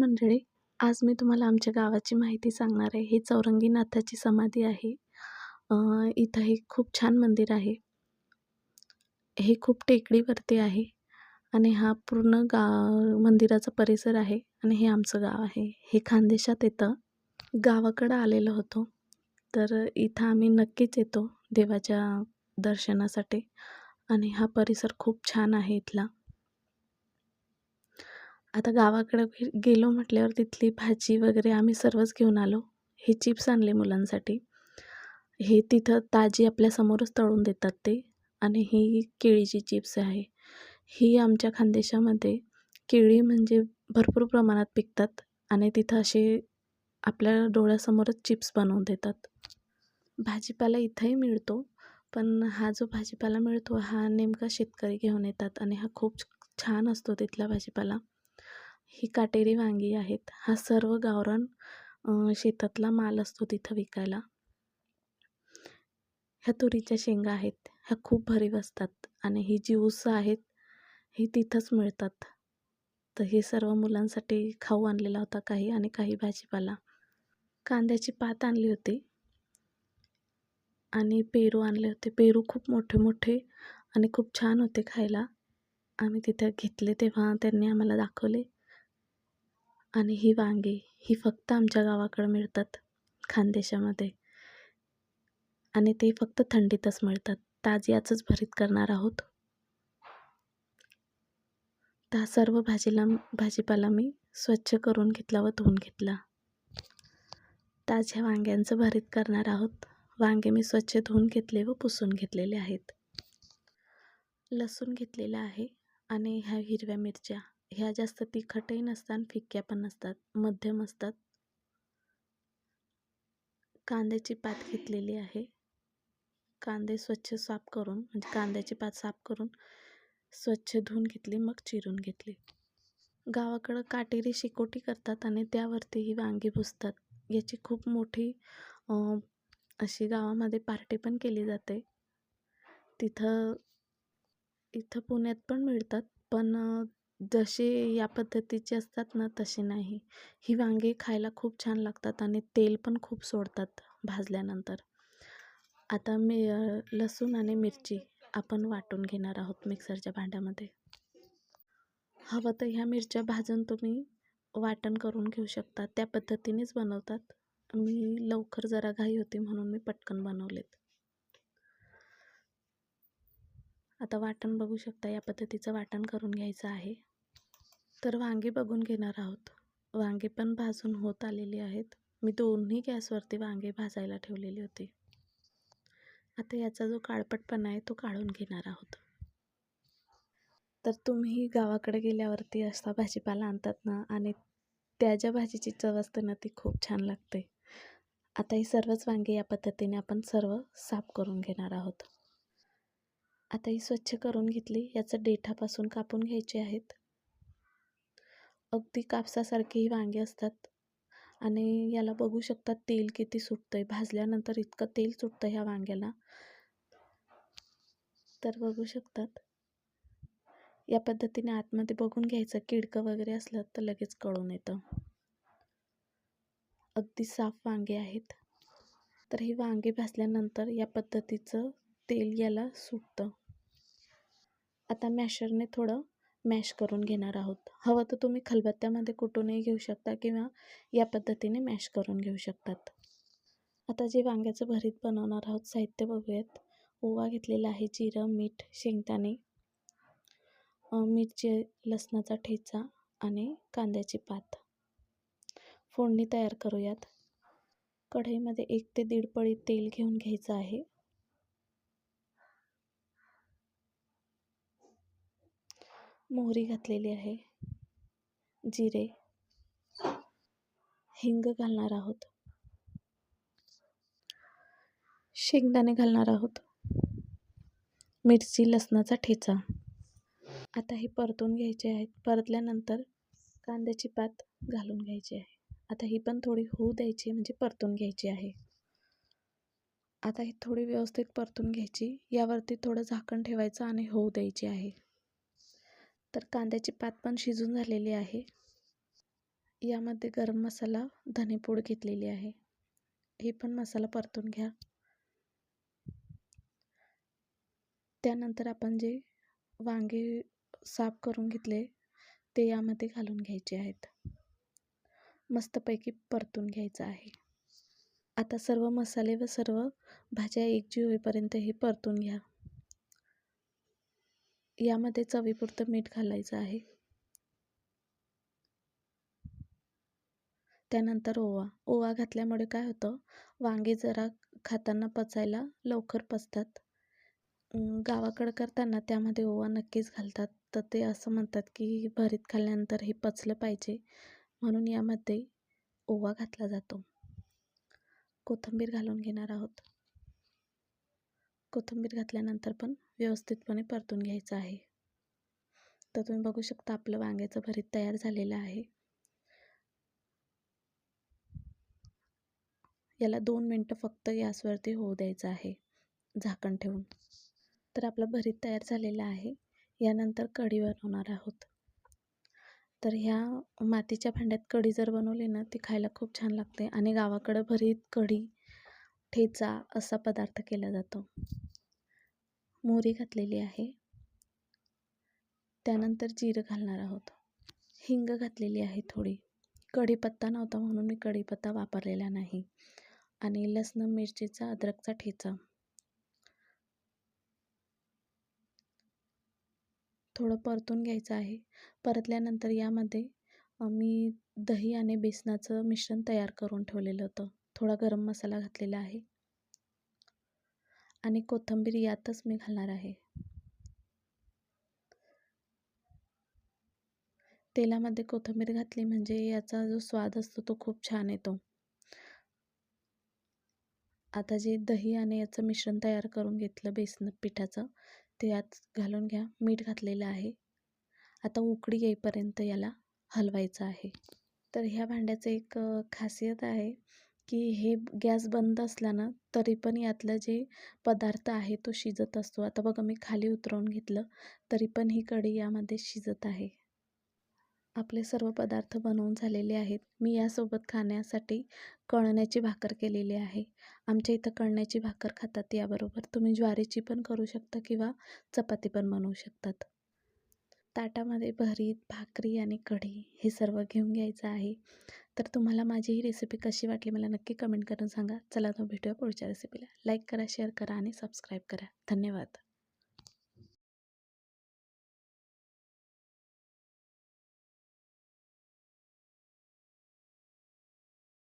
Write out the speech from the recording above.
मंडळी आज मी तुम्हाला आमच्या गावाची माहिती सांगणार आहे. ही चौरंगीनाथाची समाधी आहे. इथं हे खूप छान मंदिर आहे. हे खूप टेकडीवरती आहे आणि हा पूर्ण गा मंदिराचा परिसर आहे आणि हे आमचं गाव आहे. हे खानदेशात येतं. गावाकडं आलेलो होतो. तर इथं आम्ही नक्कीच येतो देवाच्या दर्शनासाठी आणि हा परिसर खूप छान आहे इथला. आता गावाकडं गेलो म्हटल्यावर तिथली भाजी वगैरे आम्ही सर्वच घेऊन आलो. हे चिप्स आणले मुलांसाठी. हे तिथं ताजी आपल्यासमोरच तळून देतात ते. आणि ही केळीची चिप्स आहे. ही आमच्या खानदेशामध्ये केळी म्हणजे भरपूर प्रमाणात पिकतात आणि तिथं असे आपल्या डोळ्यासमोरच चिप्स बनवून देतात. भाजीपाला इथंही मिळतो पण हा जो भाजीपाला मिळतो हा नेमका शेतकरी घेऊन येतात आणि हा खूप छान असतो तिथला भाजीपाला. ही काटेरी वांगी आहेत. हा सर्व गावरान शेतातला माल असतो तिथं विकायला. ह्या तुरीच्या शेंगा आहेत. ह्या खूप भरीव असतात आणि ही जी ऊस आहेत ही तिथंच मिळतात. तर हे सर्व मुलांसाठी खाऊ आणलेला होता काही आणि काही भाजीपाला. कांद्याची पात आणली होती आणि पेरू आणले होते. पेरू खूप मोठे मोठे आणि खूप छान होते खायला. आम्ही तिथे घेतले तेव्हा त्यांनी आम्हाला दाखवले. आणि ही वांगी ही फक्त आमच्या गावाकडं मिळतात खानदेशामध्ये. आणि ते फक्त थंडीतच मिळतात. ताज्याचंच भरीत करणार आहोत. त्या सर्व भाजीला भाजीपाला मी स्वच्छ करून घेतला व धुवून घेतला. ताज्या वांग्यांचं भरीत करणार आहोत. वांगे मी स्वच्छ धुवून घेतले व पुसून घेतलेले आहेत. लसूण घेतलेला आहे आणि ह्या हिरव्या मिरच्या. ह्या जास्त तिखटही नसतात फिक्क्या पण नसतात. मध्यम असतात. कांद्याची पात घेतलेली आहे. कांदे स्वच्छ साफ करून म्हणजे कांद्याची पात साफ करून स्वच्छ धुवून घेतली मग चिरून घेतली. गावाकडं काटेरी शिकोटी करतात आणि त्यावरती ही वांगी भुजतात याची खूप मोठी अशी गावामध्ये पार्टी पण केली जाते. तिथं इथं पुण्यात पण मिळतात पण जसे या पद्धतीचे असतात ना तसे नाही. ही वांगी खायला खूप छान लागतात आणि तेल पण खूप सोडतात भाजल्यानंतर. आता मी लसूण आणि मिरची आपण वाटून घेणार आहोत मिक्सरच्या भांड्यामध्ये. हवं तर ह्या मिरच्या भाजून तुम्ही वाटण करून घेऊ शकता. त्या पद्धतीनेच बनवतात. मी लवकर जरा घाई होती म्हणून मी पटकन बनवलेत. आता वाटण बघू शकता या पद्धतीचं वाटण करून घ्यायचं आहे. तर वांगी बघून घेणार आहोत. वांगे पण भाजून होत आलेली आहेत. मी दोन्ही गॅसवरती वांगे भाजायला ठेवलेली होती. आता याचा जो काळपटपणा आहे तो काढून घेणार आहोत. तर तुम्ही गावाकडे गेल्यावरती असा भाजीपाला आणतात ना आणि त्या ज्या भाजीची चव असते ना ती खूप छान लागते. आता ही सर्वच वांगे या पद्धतीने आपण सर्व साफ करून घेणार आहोत. आता ही स्वच्छ करून घेतली. याचं देठापासून कापून घ्यायचे आहेत. अगदी कापसासारखे ही वांगे असतात आणि याला बघू शकता तेल किती सुटतं आहे भाजल्यानंतर इतकं तेल सुटतं ह्या वांग्याला. तर बघू शकतात. या पद्धतीने आतमध्ये बघून घ्यायचं. किडकं वगैरे असलं तर लगेच कळून येतं. अगदी साफ वांगे आहेत. तर ही वांगे भाजल्यानंतर या पद्धतीचं तेल याला सुटतं. आता मॅशरने थोडं मॅश करून घेणार आहोत. हवं तर तुम्ही खलबत्त्यामध्ये कुटूनही घेऊ शकता किंवा या पद्धतीने मॅश करून घेऊ शकतात. आता जे वांग्याचं भरीत बनवणार आहोत साहित्य बघूयात. ओवा घेतलेला आहे जिरं मीठ शेंगदाणे मिरची लसणाचा ठेचा आणि कांद्याची पात. फोडणी तयार करूयात. कढईमध्ये एक ते दीड पळी तेल घेऊन घ्यायचं आहे. मोहरी घातलेली आहे. जिरे. हिंग घालणार आहोत. शेंगदाणे घालणार आहोत. मिरची लसणाचा ठेचा. आता हे परतून घ्यायचे आहेत. परतल्यानंतर कांद्याची पात घालून घ्यायची आहे. आता ही पण थोडी होऊ द्यायची म्हणजे परतून घ्यायची आहे. आता ही थोडी व्यवस्थित परतून घ्यायची. यावरती थोडं झाकण ठेवायचं आणि होऊ द्यायची आहे. तर कांद्याची पात पण शिजून झालेली आहे. यामध्ये गरम मसाला धनेपूड घेतलेली आहे. हे पण मसाला परतून घ्या. त्यानंतर आपण जे वांगे साफ करून घेतले ते यामध्ये घालून घ्यायचे आहेत. मस्तपैकी परतून घ्यायचं आहे. आता सर्व मसाले व सर्व भाज्या एकजीव होईपर्यंत हे परतून घ्या. यामध्ये चवीपुरतं मीठ घालायचं आहे. त्यानंतर ओवा. ओवा घातल्यामुळे काय होतं? वांगे जरा खाताना पचायला लवकर पचतात. गावाकडं करताना त्यामध्ये ओवा नक्कीच घालतात. तर ते असं म्हणतात की भरीत खाल्ल्यानंतर हे पचलं पाहिजे. म्हणून यामध्ये ओवा घातला जातो. कोथिंबीर घालून घेणार आहोत. कोथिंबीर घातल्यानंतर पण व्यवस्थितपणे परतून घ्यायचं आहे. तर तुम्ही बघू शकता आपलं वांग्याचं भरीत तयार झालेलं आहे. याला दोन मिनटं फक्त गॅसवरती होऊ द्यायचं आहे. झाकण ठेवून. तर आपलं भरीत तयार झालेलं आहे. यानंतर कढी बनवणार आहोत. तर ह्या मातीच्या भांड्यात कढी जर बनवली ना ती खायला खूप छान लागते आणि गावाकडं भरीत कढी ठेचा असा पदार्थ केला जातो. मोहरी घातलेली आहे. त्यानंतर जिरं घालणार आहोत. हिंग घातलेली आहे थोडी. कढीपत्ता नव्हता म्हणून मी कढीपत्ता वापरलेला नाही. आणि लसण मिरचीचा अद्रकचा ठेचा. थोडं परतून घ्यायचं आहे. परतल्यानंतर यामध्ये मी दही आणि बेसनाचं मिश्रण तयार करून ठेवलेलं होतं. थोडा गरम मसाला घातलेला आहे. आणि कोथिंबीर यातच मी घालणार आहे. तेलामध्ये कोथिंबीर घातली म्हणजे याचा जो स्वाद असतो तो खूप छान येतो. आता जे दही आणि याचं मिश्रण तयार करून घेतलं बेसन पिठाचं ते यात घालून घ्या. मीठ घातलेलं आहे. आता उकडी येईपर्यंत याला हलवायचं आहे. तर ह्या भांड्याचं एक खासियत आहे की हे गॅस बंद असला ना तरी पण यातलं जे पदार्थ आहे तो शिजत असतो. आता बघा मी खाली उतरवून घेतलं तरी पण ही कढी यामध्ये शिजत आहे. आपले सर्व पदार्थ बनवून झालेले आहेत. मी यासोबत खाण्यासाठी कळण्याची भाकर केलेली आहे. आमच्या इथं कळण्याची भाकर खातात याबरोबर. तुम्ही ज्वारीची पण करू शकता किंवा चपाती पण बनवू शकतात. ताटामध्ये भरीत भाकरी आणि कढी हे सर्व घेऊन घ्यायचं आहे. तर तुम्हाला माझी ही रेसिपी कशी वाटली मला नक्की कमेंट करून सांगा. चला तो भेटूया पुढच्या रेसिपीला लाईक करा शेअर करा आणि सबस्क्राईब करा. धन्यवाद.